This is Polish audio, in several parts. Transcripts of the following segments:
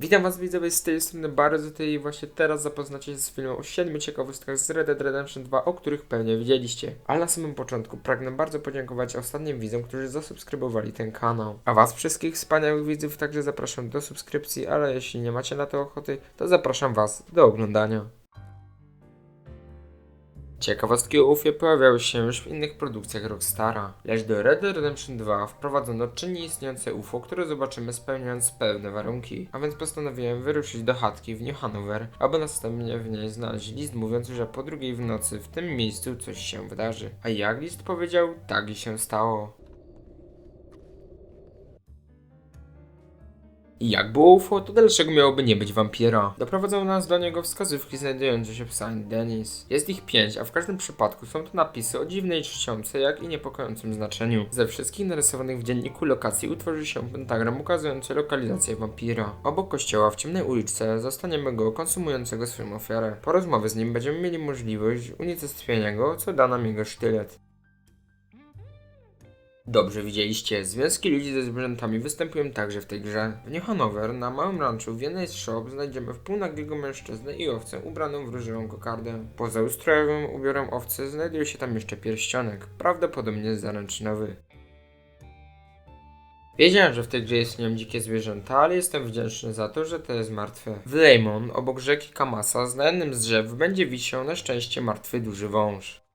Witam was widzowie z tej strony bardzo i właśnie teraz zapoznacie się z filmem o 7 ciekawostkach z Red Dead Redemption 2, o których pewnie widzieliście. Ale na samym początku pragnę bardzo podziękować ostatnim widzom, którzy zasubskrybowali ten kanał. A was wszystkich wspaniałych widzów także zapraszam do subskrypcji, ale jeśli nie macie na to ochoty, to zapraszam was do oglądania. Ciekawostki o UFie pojawiały się już w innych produkcjach Rockstara, lecz do Red Dead Redemption 2 wprowadzono czynnie istniejące UFO, które zobaczymy spełniając pewne warunki, a więc postanowiłem wyruszyć do chatki w New Hanover, aby następnie w niej znaleźć list mówiący, że po drugiej w nocy w tym miejscu coś się wydarzy. A jak list powiedział, tak i się stało. I jak było UFO, to dlaczego miałoby nie być wampira? Doprowadzą nas do niego wskazówki znajdujące się w St. Denis. Jest ich pięć, a w każdym przypadku są to napisy o dziwnej czcionce, jak i niepokojącym znaczeniu. Ze wszystkich narysowanych w dzienniku lokacji utworzy się pentagram ukazujący lokalizację wampira. Obok kościoła w ciemnej uliczce zostaniemy go konsumującego swoją ofiarę. Po rozmowie z nim będziemy mieli możliwość unicestwienia go, co da nam jego sztylet. Dobrze widzieliście, związki ludzi ze zwierzętami występują także w tej grze. W New Hanover, na małym ranczu w jednej z shop znajdziemy wpółnagiego mężczyznę i owcę ubraną w różową kokardę. Poza ustrojowym ubiorem owcy znajduje się tam jeszcze pierścionek, prawdopodobnie zaręczynowy. Wiedziałem, że w tej grze istnieją dzikie zwierzęta, ale jestem wdzięczny za to, że to jest martwe. W Leymon, obok rzeki Kamasa, na jednym z drzew będzie wisiał na szczęście martwy duży wąż.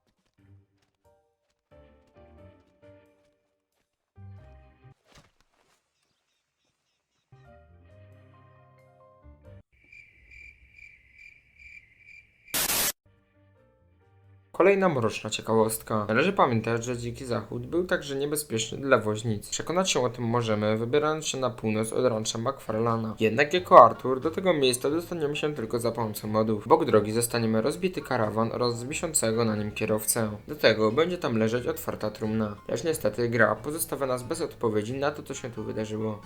Kolejna mroczna ciekawostka. Należy pamiętać, że Dziki Zachód był także niebezpieczny dla woźnic. Przekonać się o tym możemy, wybierając się na północ od rancza McFarlana. Jednak jako Arthur do tego miejsca dostaniemy się tylko za pomocą modów. Bok drogi zostaniemy rozbity karawan oraz wiszącego na nim kierowcę. Do tego będzie tam leżeć otwarta trumna. Lecz niestety gra pozostawia nas bez odpowiedzi na to, co się tu wydarzyło.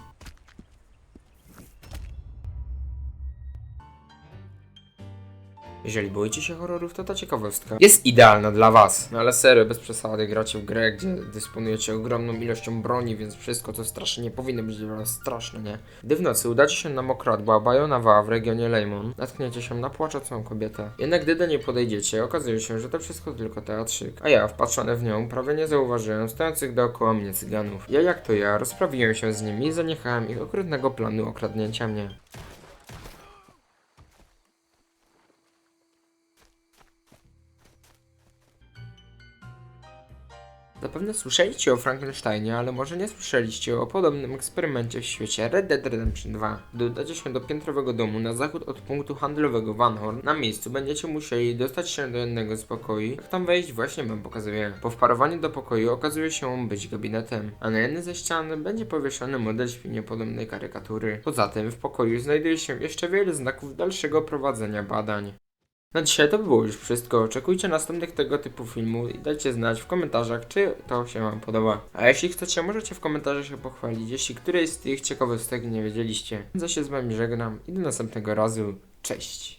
Jeżeli boicie się horrorów, to ta ciekawostka jest idealna dla was. No ale serio, bez przesady, gracie w grę, gdzie dysponujecie ogromną ilością broni, więc wszystko co straszne nie powinno być dla was straszne, nie? Gdy w nocy udacie się na Mokradła Bajonawa w regionie Lejmon, natkniecie się na płaczącą kobietę. Jednak gdy do niej podejdziecie, okazuje się, że to wszystko tylko teatrzyk. A ja, wpatrzony w nią, prawie nie zauważyłem stojących dookoła mnie cyganów. Ja jak to ja, rozprawiłem się z nimi i zaniechałem ich okrutnego planu okradnięcia mnie. Zapewne słyszeliście o Frankensteinie, ale może nie słyszeliście o podobnym eksperymencie w świecie Red Dead Redemption 2. Gdy udacie się do piętrowego domu na zachód od punktu handlowego Van Horn, na miejscu będziecie musieli dostać się do jednego z pokoi. Jak tam wejść właśnie wam pokazuję. Po wparowaniu do pokoju okazuje się on być gabinetem, a na jednej ze ścian będzie powieszony model świniepodobnej karykatury. Poza tym w pokoju znajduje się jeszcze wiele znaków dalszego prowadzenia badań. Na dzisiaj to by było już wszystko. Oczekujcie następnych tego typu filmów i dajcie znać w komentarzach, czy to się Wam podoba. A jeśli chcecie, możecie w komentarzach się pochwalić, jeśli którejś z tych ciekawostek nie wiedzieliście. Za się z Wami żegnam i do następnego razu. Cześć!